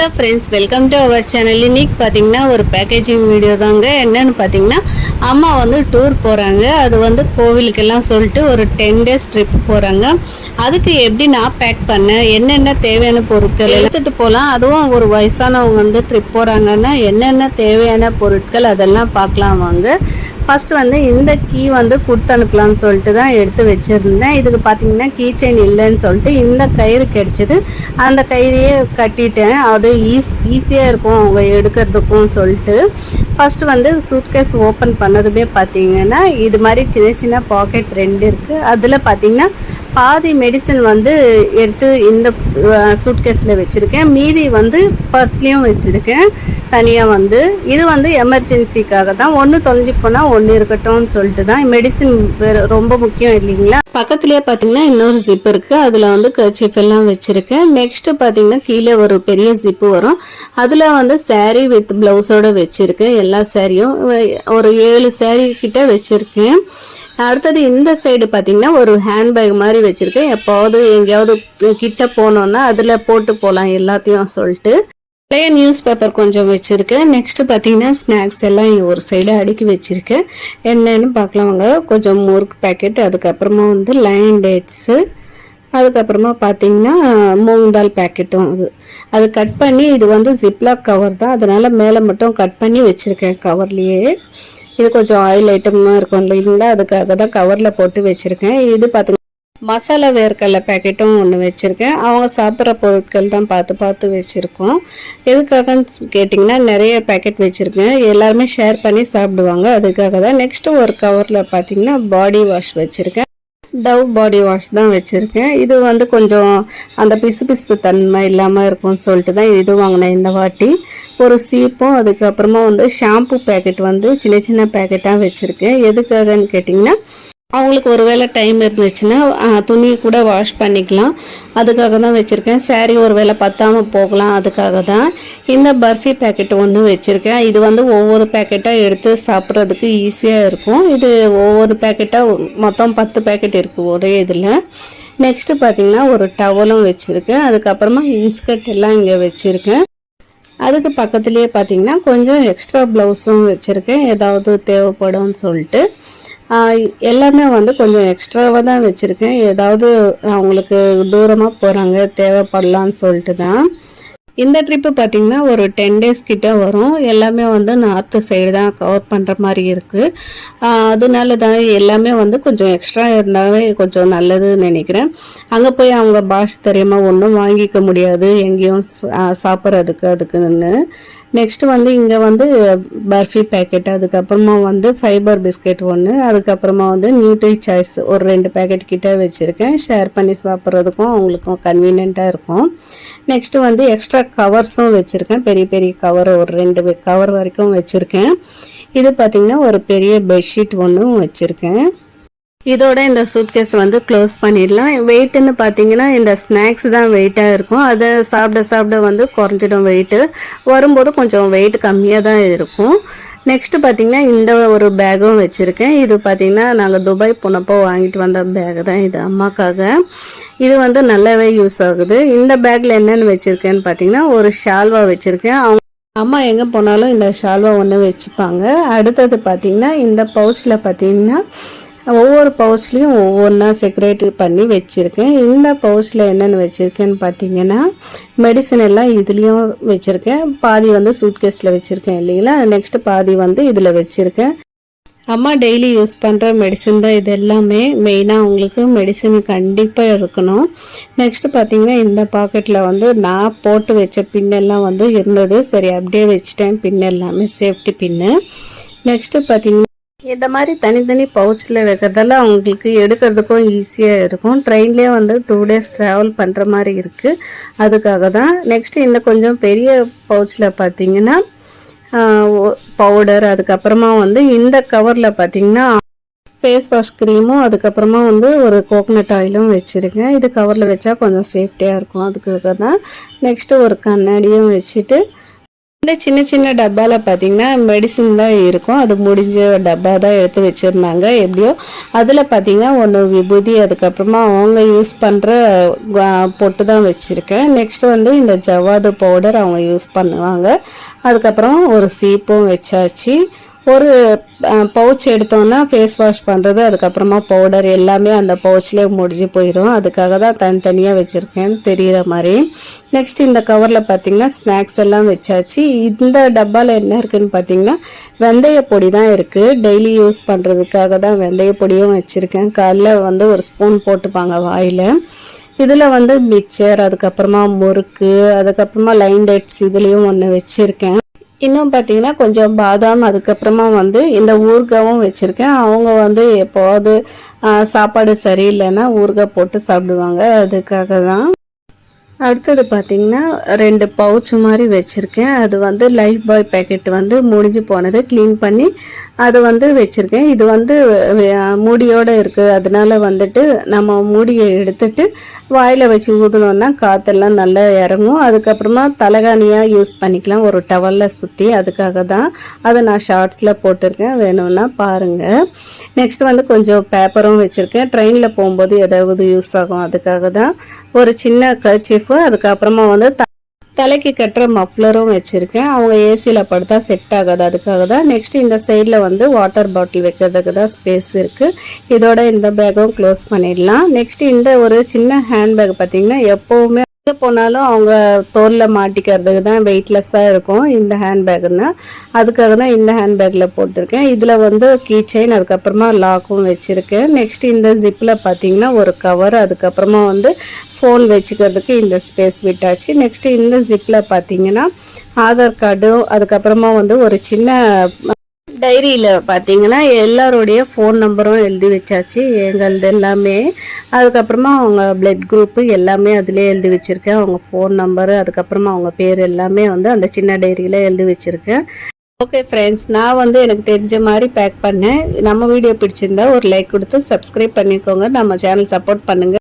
Hello friends welcome to our channel இன்னைக்கு பார்த்தீங்கன்னா ஒரு பேக்கேஜிங் வீடியோ தாங்க. என்னன்னு பார்த்தீங்கன்னா அம்மா வந்து டூர் போகிறாங்க அது வந்து கோவிலுக்கெல்லாம் சொல்லிட்டு ஒரு டென் டேஸ் ட்ரிப் போகிறாங்க அதுக்கு எப்படி நான் பேக் பண்ணேன்? என்னென்ன தேவையான பொருட்கள்? எடுத்துகிட்டு போகலாம் அதுவும் ஒரு வயசானவங்க வந்து ட்ரிப் போகிறாங்கன்னா என்னென்ன தேவையான பொருட்கள்? அதெல்லாம் பார்க்கலாம் வாங்க. ஃபஸ்ட்டு வந்து இந்த கீ வந்து கொடுத்து அனுப்பலாம்னு சொல்லிட்டு தான் எடுத்து வச்சுருந்தேன். இதுக்கு பார்த்தீங்கன்னா கீ செயின் இல்லைன்னு சொல்லிட்டு இந்த கயிறு கிடச்சிது. அந்த கயிறையே கட்டிட்டேன். அது ஈஸ் ஈஸியாக இருக்கும் அவங்க எடுக்கிறதுக்கும் சொல்லிட்டு. ஃபஸ்ட்டு வந்து சூட்கேஸ் ஓப்பன் பண்ணதுமே பார்த்தீங்கன்னா இது மாதிரி சின்ன சின்ன பாக்கெட் ரெண்டு இருக்குது அதில் பார்த்தீங்கன்னா பாதி மெடிசன் வந்து எடுத்து இந்த சூட்கேஸில் வச்சுருக்கேன். மீதி வந்து பர்ஸ்லேயும் வச்சுருக்கேன். தனியாக வந்து. இது வந்து எமர்ஜென்சிக்காக தான். ஒன்று தொலைஞ்சு போனால் ஒன்று இருக்கட்டும்னு சொல்லிட்டு தான். மெடிசின் ரொம்ப முக்கியம் இல்லைங்களா? பக்கத்துலேயே பார்த்தீங்கன்னா இன்னொரு ஜிப் இருக்குது அதில் வந்து கர்ச்சிப் எல்லாம் வச்சுருக்கேன். நெக்ஸ்ட்டு பார்த்தீங்கன்னா கீழே ஒரு பெரிய ஜிப்பு வரும். அதில் வந்து சேரீ வித் ப்ளவுஸோட வச்சுருக்கேன் எல்லா சாரியும் ஒரு ஏழு சேரீ கிட்ட வச்சுருக்கேன் அடுத்தது இந்த சைடு பார்த்தீங்கன்னா ஒரு ஹேண்ட்பேக் மாதிரி வச்சுருக்கேன் எப்போவது எங்கேயாவது கிட்ட போனோன்னா அதில் போட்டு போகலாம் எல்லாத்தையும் சொல்லிட்டு. நிறைய நியூஸ் பேப்பர் கொஞ்சம் வச்சுருக்கேன் நெக்ஸ்ட் பார்த்தீங்கன்னா ஸ்நாக்ஸ் எல்லாம் இங்கே ஒரு சைடு அடுக்கி வச்சுருக்கேன் என்னென்னு பார்க்கலாம் வாங்க. கொஞ்சம் முறுக்கு பேக்கெட் அதுக்கப்புறமா வந்து லைன் டேட்ஸு அதுக்கப்புறமா பார்த்தீங்கன்னா மூங் தால் பேக்கெட்டும் அது. அது கட் பண்ணி இது வந்து ஜிப்லாக் கவர் தான். அதனால் மேலே மட்டும் கட் பண்ணி வச்சுருக்கேன் கவர்லேயே இது கொஞ்சம் ஆயில் ஐட்டமாக இருக்கும் இல்லைங்களா? அதுக்காக தான் கவரில் போட்டு வச்சுருக்கேன். இது பார்த்திங்கன்னா மசாலா வேர்க்கடலை பேக்கெட்டும் ஒன்று வச்சுருக்கேன். அவங்க சாப்பிட்ற பொருட்கள் தான் பார்த்து பார்த்து வச்சுருக்கோம். எதுக்காகன்னு கேட்டிங்கன்னா நிறைய பேக்கெட் வச்சுருக்கேன். எல்லாருமே ஷேர் பண்ணி சாப்பிடுவாங்க. அதுக்காக தான் நெக்ஸ்ட்டு ஒரு கவரில் பார்த்தீங்கன்னா பாடி வாஷ் வச்சுருக்கேன். டவ் பாடி வாஷ் தான் வச்சுருக்கேன். இது வந்து கொஞ்சம் அந்த பிசு பிசுப்பு தன்மை இல்லாமல் இருக்கும்னு சொல்லிட்டு தான் இது வாங்கினேன் இந்த வாட்டி. ஒரு சீப்பும் அதுக்கப்புறமா வந்து ஷாம்பு பேக்கெட் வந்து சின்ன சின்ன பேக்கெட்டாக வச்சுருக்கேன். எதுக்காகன்னு கேட்டிங்கன்னா அவங்களுக்கு ஒரு வேளை டைம் இருந்துச்சுன்னா துணியை கூட வாஷ் பண்ணிக்கலாம். அதுக்காக தான் வச்சுருக்கேன். saree ஒரு வேளை பத்தாமல் போகலாம். அதுக்காக தான். இந்த பர்ஃபி பேக்கெட் ஒன்று வச்சுருக்கேன். இது வந்து ஒவ்வொரு பேக்கெட்டாக எடுத்து சாப்பிட்றதுக்கு ஈஸியாக இருக்கும். இது ஒவ்வொரு பேக்கெட்டாக மொத்தம் பத்து பேக்கெட் இருக்குது ஒரே இதில். நெக்ஸ்ட்டு பார்த்தீங்கன்னா ஒரு டவலும் வச்சுருக்கேன். அதுக்கப்புறமா இன்ஸ்கர்ட் எல்லாம் இங்கே வச்சுருக்கேன். அதுக்கு பக்கத்துலேயே பார்த்தீங்கன்னா கொஞ்சம் எக்ஸ்ட்ரா ப்ளவுஸும் வச்சுருக்கேன். ஏதாவது தேவைப்படும்னு சொல்லிட்டு. எல்லாமே வந்து கொஞ்சம் எக்ஸ்ட்ராவாக தான் வச்சுருக்கேன். ஏதாவது அவங்களுக்கு தூரமாக போகிறாங்க தேவைப்படலான்னு சொல்லிட்டு தான். இந்த ட்ரிப்பு பார்த்திங்கன்னா ஒரு டென் டேஸ் கிட்ட வரும். எல்லாமே வந்து நார்த்து சைடு தான் கவர் பண்ணுற மாதிரி இருக்குது அதனால தான் எல்லாமே வந்து கொஞ்சம் எக்ஸ்ட்ரா இருந்தாவே கொஞ்சம் நல்லதுன்னு நினைக்கிறேன். அங்கே போய் அவங்க பாஷை தெரியுமா ஒன்றும் வாங்கிக்க முடியாது. எங்கேயும் சாப்பிட்றதுக்கு அதுக்குன்னு. நெக்ஸ்ட் வந்து இங்கே வந்து பர்ஃபி பேக்கெட் அதுக்கப்புறமா வந்து ஃபைபர் பிஸ்கெட் ஒன்று அதுக்கப்புறமா வந்து நியூட்ரி சாய்ஸ் ஒரு ரெண்டு பேக்கெட் கிட்ட வச்சுருக்கேன். ஷேர் பண்ணி சாப்பிட்றதுக்கும் அவங்களுக்கும் கன்வீனியண்ட்டாக இருக்கும். நெக்ஸ்ட் வந்து எக்ஸ்ட்ரா கவர்ஸும் வச்சுருக்கேன். பெரிய பெரிய கவர் ஒரு ரெண்டு கவர் வரைக்கும் வச்சுருக்கேன். இது பார்த்திங்கன்னா ஒரு பெரிய பெட்ஷீட் ஒன்றும் வச்சுருக்கேன். இதோட இந்த சூட்கேஸ் வந்து க்ளோஸ் பண்ணிடலாம். வெயிட்டுன்னு பார்த்தீங்கன்னா இந்த ஸ்நாக்ஸ் தான் வெயிட்டாக இருக்கும். அதை சாப்பிட சாப்பிட வந்து குறைஞ்சிடும் வெயிட்டு வரும்போது கொஞ்சம் வெயிட் கம்மியாக தான் இருக்கும். நெக்ஸ்ட்டு பார்த்தீங்கன்னா இந்த ஒரு பேக்கும் வச்சுருக்கேன். இது பார்த்தீங்கன்னா நாங்கள் துபாய் போனப்போ வாங்கிட்டு வந்த பேக் தான் இது அம்மாக்காக. இது வந்து நல்லாவே யூஸ் ஆகுது. இந்த பேக்கில் என்னென்னு வச்சுருக்கேன்னு பார்த்தீங்கன்னா ஒரு ஷால்வா வச்சுருக்கேன். அவங்க அம்மா எங்கே போனாலும் இந்த ஷால்வா ஒன்று வச்சுப்பாங்க. அடுத்தது பார்த்திங்கன்னா இந்த பவுச்சில் பார்த்தீங்கன்னா ஒவ்வொரு பவுச்லேயும் ஒவ்வொன்றா செக்ரேட் பண்ணி வச்சுருக்கேன். இந்த பவுச்சில் என்னென்னு வச்சுருக்கேன்னு பார்த்தீங்கன்னா மெடிசன் எல்லாம் இதுலேயும் வச்சுருக்கேன். பாதி வந்து சூட்கேஸில் வச்சுருக்கேன் இல்லைங்களா? நெக்ஸ்ட்டு பாதி வந்து இதில் வச்சுருக்கேன். அம்மா டெய்லி யூஸ் பண்ணுற மெடிசன் தான் இது எல்லாமே. மெயினாக அவங்களுக்கு மெடிசன் கண்டிப்பாக இருக்கணும். நெக்ஸ்ட்டு பார்த்தீங்கன்னா இந்த பாக்கெட்டில் வந்து நான் போட்டு வச்ச பின்னெல்லாம் வந்து இருந்தது. சரி அப்படியே வச்சுட்டேன். பின் எல்லாமே சேஃப்டி பின்னு நெக்ஸ்ட்டு பார்த்தீங்கன்னா இந்த மாதிரி தனித்தனி பவுச்சில் வைக்கிறதால அவங்களுக்கு எடுக்கிறதுக்கும் ஈஸியாக இருக்கும். ட்ரெயின்லேயே வந்து டூ டேஸ் ட்ராவல் பண்ணுற மாதிரி இருக்குது அதுக்காக தான் நெக்ஸ்ட்டு இந்த கொஞ்சம் பெரிய பவுச்சில் பார்த்தீங்கன்னா பவுடர் அதுக்கப்புறமா வந்து இந்த கவரில் பார்த்தீங்கன்னா ஃபேஸ் வாஷ் க்ரீமும் அதுக்கப்புறமா வந்து ஒரு கோகனட் ஆயிலும் வச்சுருக்கேன் இது கவரில் வச்சா கொஞ்சம் சேஃப்டியாக இருக்கும். அதுக்காக தான் நெக்ஸ்ட்டு ஒரு கண்ணாடியும் வச்சுட்டு இந்த சின்ன சின்ன டப்பாவில் பார்த்தீங்கன்னா மெடிசின் தான் இருக்கும். அது முடிஞ்ச டப்பா தான் எடுத்து வச்சுருந்தாங்க. எப்படியோ அதில் பார்த்தீங்கன்னா ஒன்று விபூதி அதுக்கப்புறமா அவங்க யூஸ் பண்ணுற பொட்டு தான் வச்சுருக்கேன். நெக்ஸ்ட் வந்து இந்த ஜவ்வாது பவுடர் அவங்க யூஸ் பண்ணுவாங்க. அதுக்கப்புறம் ஒரு சீப்பும் வச்சாச்சு. ஒரு பவுச் எடுத்தோன்னா ஃபேஸ் வாஷ் பண்ணுறது அதுக்கப்புறமா பவுடர் எல்லாமே அந்த பவுச்லேயே முடிஞ்சு போயிடும் அதுக்காக தான் தனித்தனியாக வச்சுருக்கேன் தெரிகிற மாதிரி. நெக்ஸ்ட் இந்த கவரில் பார்த்தீங்கன்னா ஸ்நாக்ஸ் எல்லாம் வச்சாச்சு. இந்த டப்பாவில் என்ன இருக்குன்னு பார்த்தீங்கன்னா வெந்தய பொடி தான் இருக்குது டெய்லி யூஸ் பண்ணுறதுக்காக தான் வெந்தய பொடியும் வச்சுருக்கேன். காலைல வந்து ஒரு ஸ்பூன் போட்டுப்பாங்க வாயில். இதில் வந்து மிக்சர் அதுக்கப்புறமா முறுக்கு அதுக்கப்புறமா லைன் டேட்ஸ் இதுலேயும் ஒன்று வச்சுருக்கேன். இன்னும் பார்த்தீங்கன்னா கொஞ்சம் பாதாம் அதுக்கப்புறமா வந்து இந்த ஊறுகாவும் வச்சுருக்கேன். அவங்க வந்து எப்போவாவது சாப்பாடு சரியில்லைன்னா ஊறுகாய் போட்டு சாப்பிடுவாங்க. அதுக்காக தான் அடுத்தது பார்த்தீங்கன்னா ரெண்டு பவுச் மாதிரி வச்சுருக்கேன். அது வந்து லைஃப் பாய் பேக்கெட் வந்து முடிஞ்சு போனது க்ளீன் பண்ணி அது வந்து வச்சுருக்கேன். இது வந்து மூடியோடு இருக்குது அதனால வந்துட்டு நம்ம மூடியை எடுத்துட்டு வாயில் வச்சு ஊதுனோன்னா காற்றெல்லாம் நல்லா இறங்கும். அதுக்கப்புறமா தலகாணியாக யூஸ் பண்ணிக்கலாம். ஒரு டவலில் சுற்றி அதுக்காக தான் அதை நான் ஷார்ட்ஸில் போட்டிருக்கேன். வேணும்னா பாருங்கள் நெக்ஸ்ட் வந்து கொஞ்சம் பேப்பரும் வச்சுருக்கேன். ட்ரெயினில் போகும்போது ஏதாவது யூஸ் ஆகும். அதுக்காக தான் ஒரு சின்ன கர்ச்சீஃபு அதுக்கப்புறமா வந்து த- தலைக்கு கட்டுற மஃப்ளரும் வச்சுருக்கேன். அவங்க ஏசியில் படுத்தா செட் ஆகாது. அதுக்காக தான் நெக்ஸ்ட் இந்த சைடில் வந்து வாட்டர் பாட்டில் வைக்கிறதுக்கு தான் ஸ்பேஸ் இருக்குது இதோட இந்த பேக்கும் க்ளோஸ் பண்ணிடலாம். நெக்ஸ்ட் இந்த ஒரு சின்ன ஹேண்ட்பேக் பார்த்திங்கன்னா எப்போவுமே எங்கே போனாலும் அவங்க தோலில் மாட்டிக்கிறதுக்கு தான் வெயிட்லெஸ்ஸாக இருக்கும் இந்த ஹேண்ட்பேக்குன்னு அதுக்காக தான் இந்த ஹேண்ட்பேக்கில் போட்டிருக்கேன். இதில் வந்து கீ செயின் அதுக்கப்புறமா லாக்கும் வச்சுருக்கேன். நெக்ஸ்ட் இந்த ஜிப்பில் பார்த்தீங்கன்னா ஒரு கவர் அதுக்கப்புறமா வந்து ஃபோன் வச்சுக்கிறதுக்கு இந்த ஸ்பேஸ் விட்டாச்சு. நெக்ஸ்ட் இந்த ஜிப்பில் பார்த்தீங்கன்னா ஆதார் கார்டும் அதுக்கப்புறமா வந்து ஒரு சின்ன டைரியில் பார்த்தீங்கன்னா எல்லாருடைய ஃபோன் நம்பரும் எழுதி வச்சாச்சு எங்களது எல்லாமே. அதுக்கப்புறமா அவங்க பிளட் குரூப்பு எல்லாமே அதிலே எழுதி வச்சுருக்கேன். அவங்க ஃபோன் நம்பரு அதுக்கப்புறமா அவங்க பேர் எல்லாமே வந்து அந்த சின்ன டைரியில் எழுதி வச்சுருக்கேன். ஓகே ஃப்ரெண்ட்ஸ் நான் வந்து எனக்கு தெரிஞ்ச மாதிரி பேக் பண்ணேன். நம்ம வீடியோ பிடிச்சிருந்தா ஒரு லைக் கொடுத்து சப்ஸ்கிரைப் பண்ணிக்கோங்க. நம்ம சேனல் சப்போர்ட் பண்ணுங்கள்